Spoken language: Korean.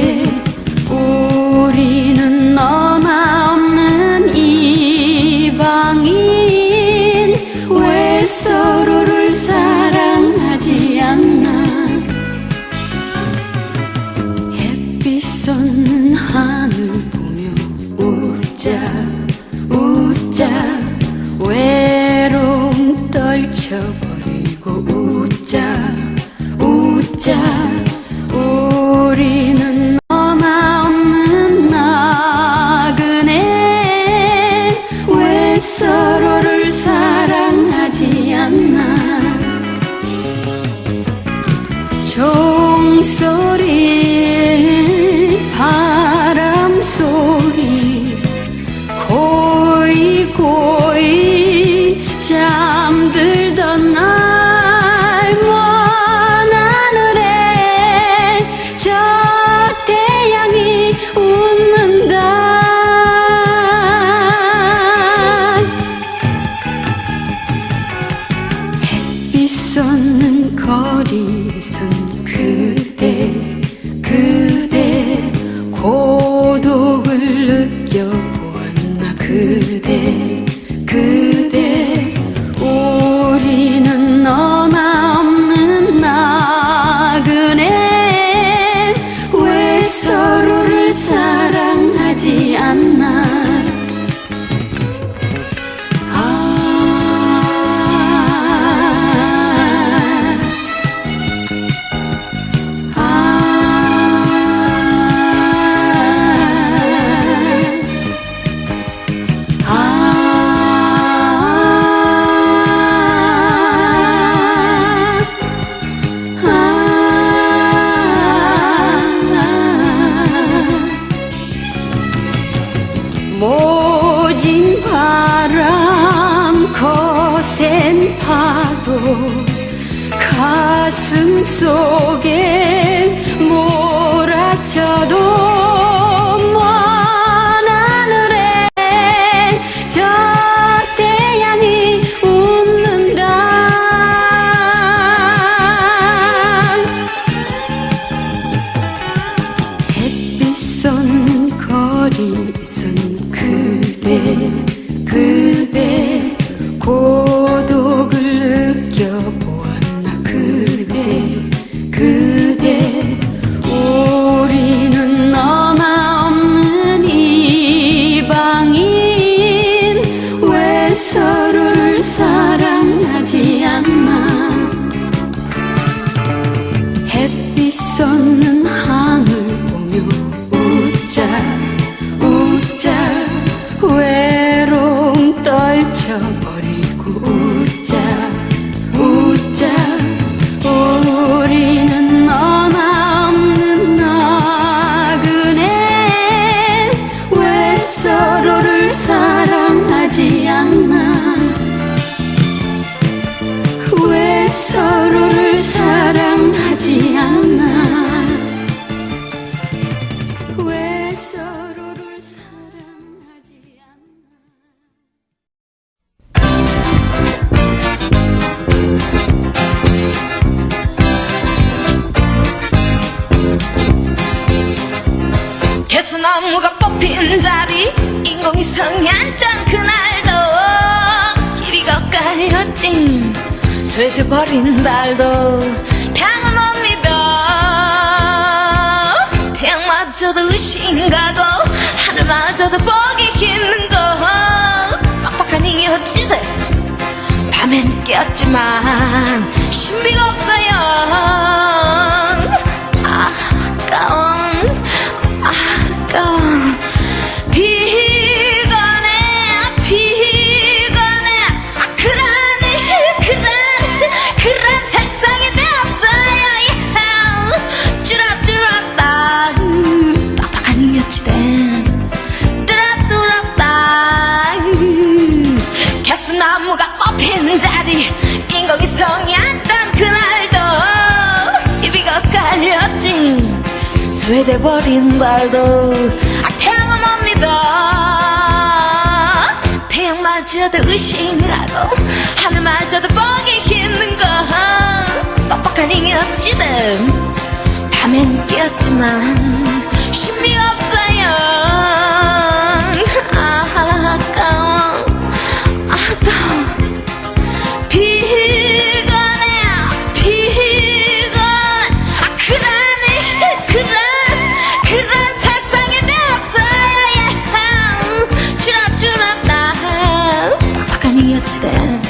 care. sorry 그대 그 파도 가슴 속 왜 서로를 사랑하지 않나 나무가 뽑힌 자리. 인공위성이 앉던 그날도 길이가 엇갈렸지. 쇠돼버린 달도 태양을 못 믿어. 태양마저도 의심가고 하늘마저도 보기 힘든 거. 빡빡한 이어지대 밤엔 깨었지만 나무가 뽑힌 자리. 인공위성이 앉던 그날도 입이가 엇갈렸지. 쇠돼버린 발도 아 태양을 못 믿어. 태양마저도 의심하고 하늘마저도 보기 힘든 거. 뻑뻑한 잉여지들. 밤엔 깨었지만 신비가 없어요 어찌 돼